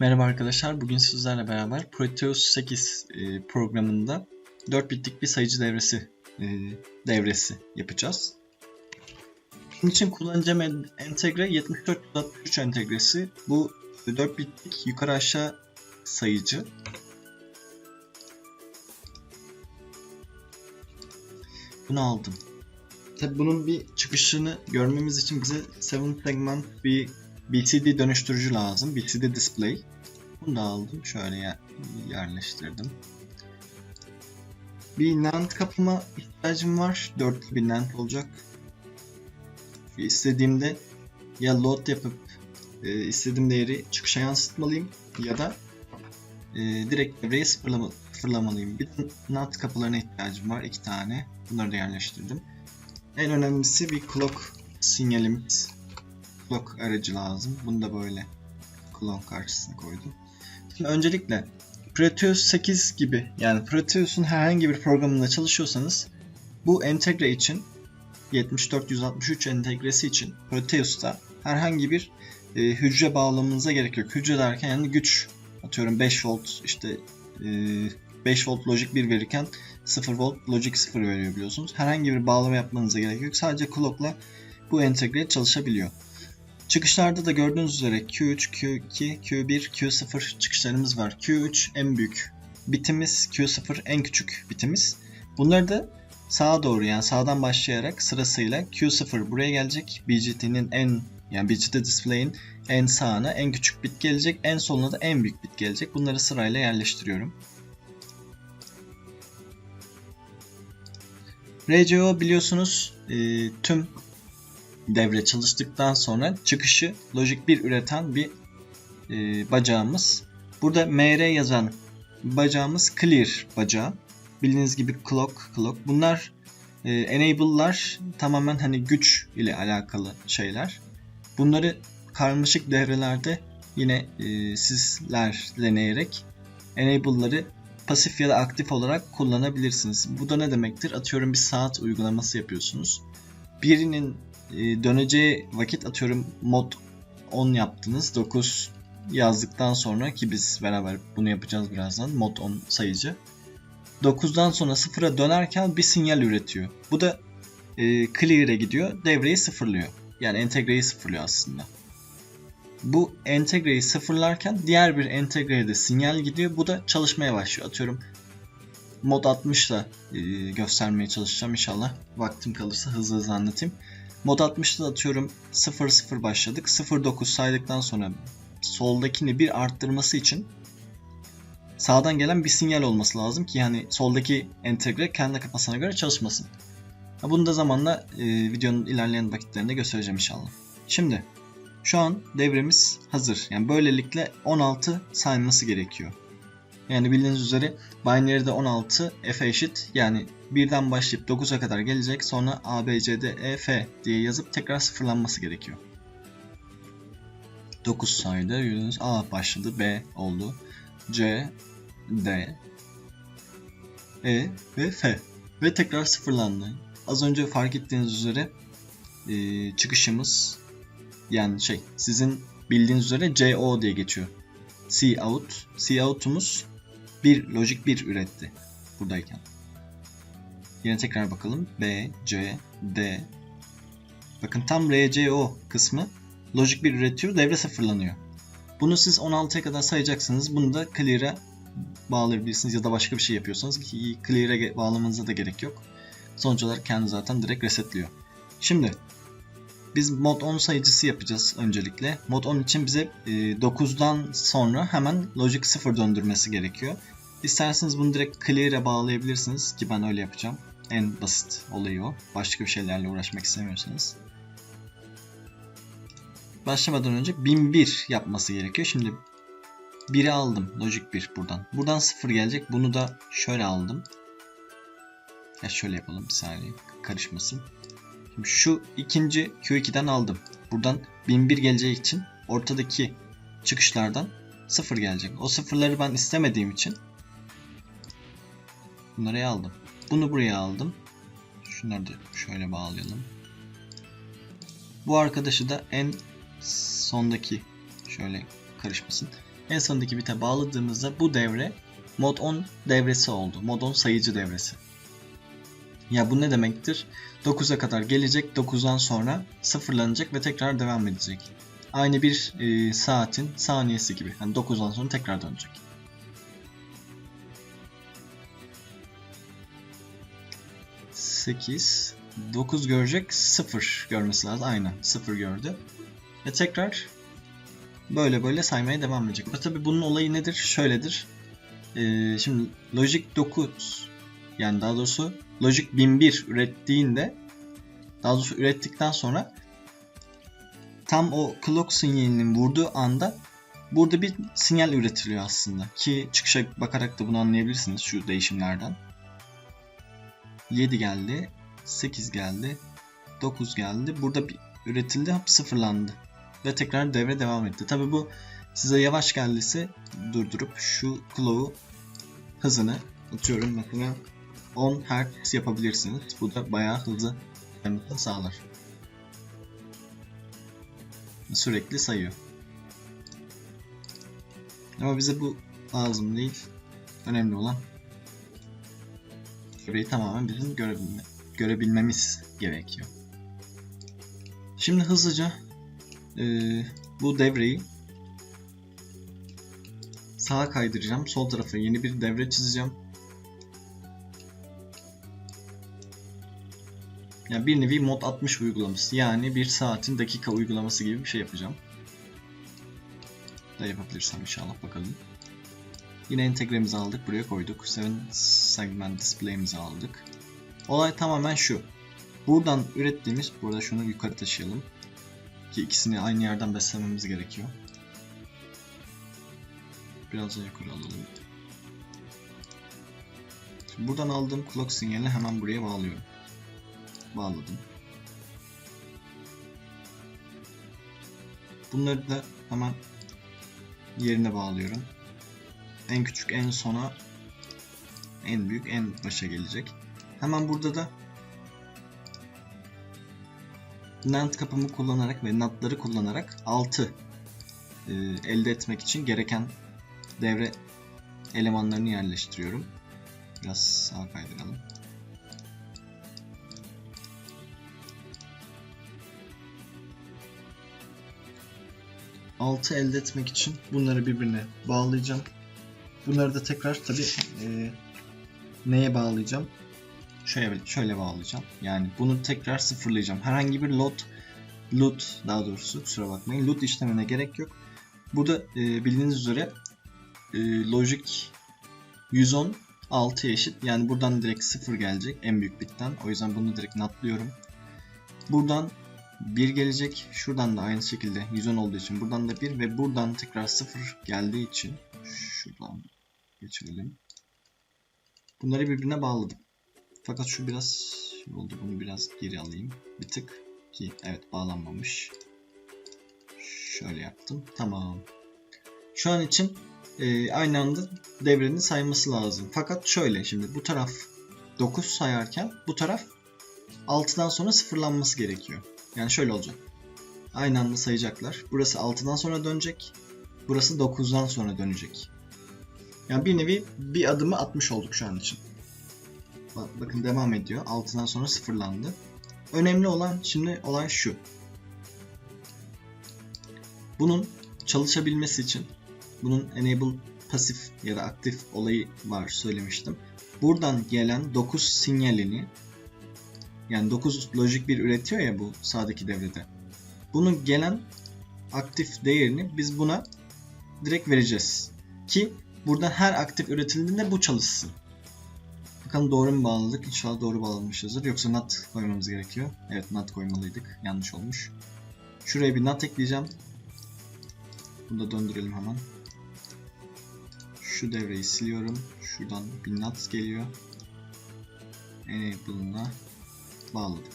Merhaba arkadaşlar. Bugün sizlerle beraber Proteus 8 e, programında 4 bitlik bir sayıcı devresi e, devresi yapacağız. Bunun için kullanacağım en- entegre 7463 entegresi. Bu 4 bitlik yukarı aşağı sayıcı. Bunu aldım. Tabi bunun bir çıkışını görmemiz için bize 7 segment bir BCD dönüştürücü lazım. BCD display. Bunu da aldım. Şöyle yer- yerleştirdim. Bir NAND kapıma ihtiyacım var. Dörtlü bir NAND olacak. İstediğimde ya load yapıp e, istediğim değeri çıkışa yansıtmalıyım ya da e, direkt devreyi sıfırlama, sıfırlamalıyım. Bir NAND kapılarına ihtiyacım var. iki tane. Bunları da yerleştirdim. En önemlisi bir clock sinyalimiz. Clock aracı lazım. Bunu da böyle klon karşısına koydum. Şimdi öncelikle Proteus 8 gibi yani Proteus'un herhangi bir programında çalışıyorsanız bu entegre için 7463 entegresi için Proteus'ta herhangi bir e, hücre bağlamanıza gerek yok. Hücre derken yani güç atıyorum 5 volt işte e, 5 volt logic 1 verirken 0 volt logic 0 veriyor biliyorsunuz. Herhangi bir bağlama yapmanıza gerek yok. Sadece clock'la bu entegre çalışabiliyor. Çıkışlarda da gördüğünüz üzere Q3, Q2, Q1, Q0 çıkışlarımız var. Q3 en büyük bitimiz, Q0 en küçük bitimiz. Bunları da sağa doğru yani sağdan başlayarak sırasıyla Q0 buraya gelecek. BGT'nin en yani BGT display'in en sağına en küçük bit gelecek. En soluna da en büyük bit gelecek. Bunları sırayla yerleştiriyorum. RCO biliyorsunuz e, tüm devre çalıştıktan sonra çıkışı Logic 1 üreten bir e, bacağımız. Burada MR yazan bacağımız clear bacağı. Bildiğiniz gibi clock, clock. Bunlar e, enable'lar tamamen hani güç ile alakalı şeyler. Bunları karmaşık devrelerde yine e, sizler deneyerek enable'ları pasif ya da aktif olarak kullanabilirsiniz. Bu da ne demektir? Atıyorum bir saat uygulaması yapıyorsunuz. Birinin döneceği vakit atıyorum mod 10 yaptınız. 9 yazdıktan sonra ki biz beraber bunu yapacağız birazdan. Mod 10 sayıcı. 9'dan sonra sıfıra dönerken bir sinyal üretiyor. Bu da e, clear'e gidiyor. Devreyi sıfırlıyor. Yani entegreyi sıfırlıyor aslında. Bu entegreyi sıfırlarken diğer bir entegreye de sinyal gidiyor. Bu da çalışmaya başlıyor. Atıyorum mod 60 ile göstermeye çalışacağım inşallah. Vaktim kalırsa hızlı hızlı anlatayım. Mod 60'da atıyorum 0-0 başladık. 0-9 saydıktan sonra soldakini bir arttırması için sağdan gelen bir sinyal olması lazım ki yani soldaki entegre kendi kafasına göre çalışmasın. Bunu da zamanla e, videonun ilerleyen vakitlerinde göstereceğim inşallah. Şimdi şu an devremiz hazır. Yani böylelikle 16 sayılması gerekiyor. Yani bildiğiniz üzere binary'de 16 f eşit yani birden başlayıp 9'a kadar gelecek sonra A, B, C, D, E, F diye yazıp tekrar sıfırlanması gerekiyor. 9 sayıda gördüğünüz A başladı, B oldu, C, D, E ve F ve tekrar sıfırlandı. Az önce fark ettiğiniz üzere e, çıkışımız yani şey sizin bildiğiniz üzere CO diye geçiyor. C out. C out'umuz bir logic 1 üretti buradayken. Yine tekrar bakalım. B, C, D. Bakın tam RCO kısmı logic 1 üretiyor. Devre sıfırlanıyor. Bunu siz 16'ya kadar sayacaksınız. Bunu da clear'a bağlayabilirsiniz ya da başka bir şey yapıyorsanız ki clear'a ge- bağlamanıza da gerek yok. Sonuç olarak kendi zaten direkt resetliyor. Şimdi biz mod 10 sayıcısı yapacağız öncelikle. Mod 10 için bize e, 9'dan sonra hemen logic 0 döndürmesi gerekiyor. İsterseniz bunu direkt clear'e bağlayabilirsiniz ki ben öyle yapacağım. En basit olayı o. Başka bir şeylerle uğraşmak istemiyorsanız. Başlamadan önce 1001 yapması gerekiyor. Şimdi 1'i aldım. Logic 1 buradan. Buradan 0 gelecek. Bunu da şöyle aldım. Ya şöyle yapalım bir saniye. Karışmasın. Şu ikinci Q2'den aldım. Buradan 1001 geleceği için ortadaki çıkışlardan 0 gelecek. O sıfırları ben istemediğim için bunları aldım. Bunu buraya aldım. Şunları da şöyle bağlayalım. Bu arkadaşı da en sondaki şöyle karışmasın. En sondaki bite bağladığımızda bu devre mod 10 devresi oldu. Mod 10 sayıcı devresi. Ya bu ne demektir? 9'a kadar gelecek, 9'dan sonra sıfırlanacak ve tekrar devam edecek. Aynı bir e, saatin saniyesi gibi. Yani 9'dan sonra tekrar dönecek. Sekiz, 9 görecek, 0 görmesi lazım. Aynen 0 gördü. Ve tekrar böyle böyle saymaya devam edecek. Ve tabi bunun olayı nedir? Şöyledir. Ee, şimdi Logic 9 yani daha doğrusu Logic 1001 ürettiğinde daha doğrusu ürettikten sonra tam o clock sinyalinin vurduğu anda burada bir sinyal üretiliyor aslında. Ki çıkışa bakarak da bunu anlayabilirsiniz şu değişimlerden. 7 geldi, 8 geldi, 9 geldi. Burada bir üretildi, hop sıfırlandı. Ve tekrar devre devam etti. Tabi bu size yavaş geldiyse durdurup şu clock'u hızını atıyorum mesela 10 Hz yapabilirsiniz. Bu da bayağı hızlı yapmasını sağlar. Sürekli sayıyor. Ama bize bu lazım değil. Önemli olan devreyi tamamen bizim görebilme, görebilmemiz gerekiyor. Şimdi hızlıca e, bu devreyi sağa kaydıracağım. Sol tarafa yeni bir devre çizeceğim. Yani bir nevi mod 60 uygulaması. Yani bir saatin dakika uygulaması gibi bir şey yapacağım. Da yapabilirsem inşallah bakalım. Yine entegremizi aldık. Buraya koyduk. 7 segment display'imizi aldık. Olay tamamen şu. Buradan ürettiğimiz, burada şunu yukarı taşıyalım. Ki ikisini aynı yerden beslememiz gerekiyor. Biraz daha yukarı alalım. Şimdi buradan aldığım clock sinyalini hemen buraya bağlıyorum. Bağladım. Bunları da hemen yerine bağlıyorum. En küçük en sona en büyük en başa gelecek. Hemen burada da NAND kapımı kullanarak ve NAT'ları kullanarak 6 e, elde etmek için gereken devre elemanlarını yerleştiriyorum. Biraz sağa kaydıralım. Altı elde etmek için bunları birbirine bağlayacağım. Bunları da tekrar tabi e, neye bağlayacağım? Şöyle şöyle bağlayacağım. Yani bunu tekrar sıfırlayacağım. Herhangi bir load loot daha doğrusu kusura bakmayın. Loot işlemine gerek yok. Burada e, bildiğiniz üzere e, logic 110 6'ya eşit. Yani buradan direkt 0 gelecek en büyük bitten. O yüzden bunu direkt natlıyorum. Buradan 1 gelecek. Şuradan da aynı şekilde 110 olduğu için buradan da 1 ve buradan tekrar 0 geldiği için şuradan geçirelim. Bunları birbirine bağladım. Fakat şu biraz şey oldu. Bunu biraz geri alayım. Bir tık ki evet bağlanmamış. Şöyle yaptım. Tamam. Şu an için e, aynı anda devrenin sayması lazım. Fakat şöyle şimdi bu taraf 9 sayarken bu taraf 6'dan sonra sıfırlanması gerekiyor. Yani şöyle olacak. Aynı anda sayacaklar. Burası 6'dan sonra dönecek. Burası 9'dan sonra dönecek. Yani bir nevi bir adımı atmış olduk şu an için. Bak, bakın devam ediyor. 6'dan sonra sıfırlandı. Önemli olan şimdi olay şu. Bunun çalışabilmesi için bunun enable pasif ya da aktif olayı var söylemiştim. Buradan gelen 9 sinyalini yani 9 lojik bir üretiyor ya bu sağdaki devrede. Bunun gelen aktif değerini biz buna direkt vereceğiz. Ki burada her aktif üretildiğinde bu çalışsın. Bakalım doğru mu bağladık? İnşallah doğru bağlamışızdır. Yoksa nat koymamız gerekiyor. Evet nat koymalıydık. Yanlış olmuş. Şuraya bir nat ekleyeceğim. Bunu da döndürelim hemen. Şu devreyi siliyorum. Şuradan bir nat geliyor. Enable'ına bağladım.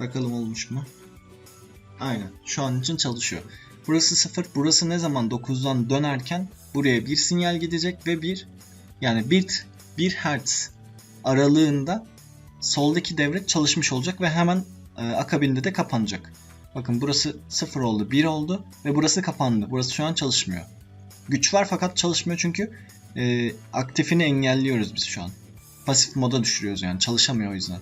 Bakalım olmuş mu? Aynen. Şu an için çalışıyor. Burası 0. Burası ne zaman 9'dan dönerken buraya bir sinyal gidecek ve bir yani bit 1 Hz aralığında soldaki devre çalışmış olacak ve hemen e, akabinde de kapanacak. Bakın burası 0 oldu, 1 oldu ve burası kapandı. Burası şu an çalışmıyor. Güç var fakat çalışmıyor çünkü e, aktifini engelliyoruz biz şu an. Pasif moda düşürüyoruz yani çalışamıyor o yüzden.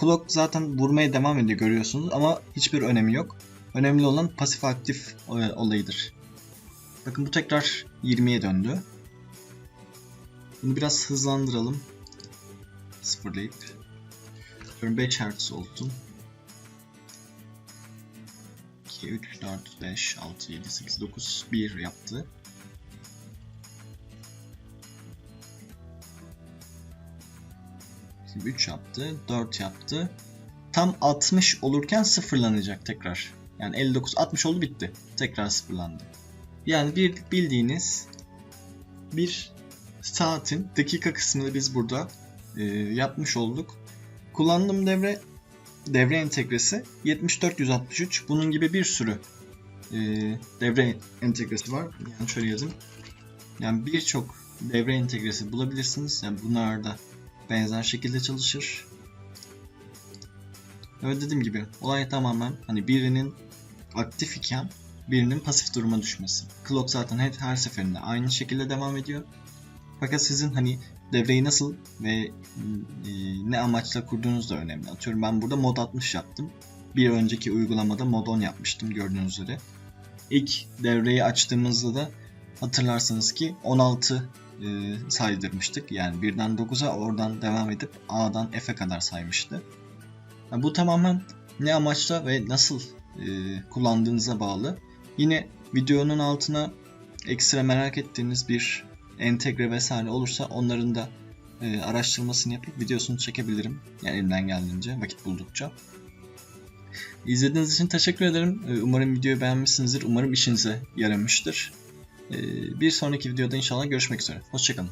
Clock zaten vurmaya devam ediyor görüyorsunuz ama hiçbir önemi yok. Önemli olan pasif aktif e, olayıdır. Bakın bu tekrar 20'ye döndü. Bunu biraz hızlandıralım. Sıfırlayıp. Diyorum 5 Hz olsun. 2, 3, 4, 5, 6, 7, 8, 9, 1 yaptı. Şimdi 3 yaptı, 4 yaptı. Tam 60 olurken sıfırlanacak tekrar. Yani 59, 60 oldu bitti. Tekrar sıfırlandı. Yani bir bildiğiniz bir saatin dakika kısmını biz burada e, yapmış olduk. Kullandığım devre devre entegresi 74163. Bunun gibi bir sürü e, devre entegresi var. Yani şöyle yazayım. Yani birçok devre entegresi bulabilirsiniz. Yani bunlar da benzer şekilde çalışır. Evet dediğim gibi olay tamamen hani birinin aktif iken birinin pasif duruma düşmesi. Clock zaten her, her seferinde aynı şekilde devam ediyor. Fakat sizin hani devreyi nasıl ve e, ne amaçla kurduğunuz da önemli. Atıyorum ben burada mod 60 yaptım. Bir önceki uygulamada mod 10 yapmıştım gördüğünüz üzere. İlk devreyi açtığımızda da hatırlarsanız ki 16 e, saydırmıştık. Yani birden 9'a oradan devam edip A'dan F'e kadar saymıştı. Yani bu tamamen ne amaçla ve nasıl e, kullandığınıza bağlı. Yine videonun altına ekstra merak ettiğiniz bir entegre vesaire olursa onların da e, araştırmasını yapıp videosunu çekebilirim. Yani elimden geldiğince vakit buldukça. İzlediğiniz için teşekkür ederim. E, Umarım videoyu beğenmişsinizdir. Umarım işinize yaramıştır. E, Bir sonraki videoda inşallah görüşmek üzere. Hoşçakalın.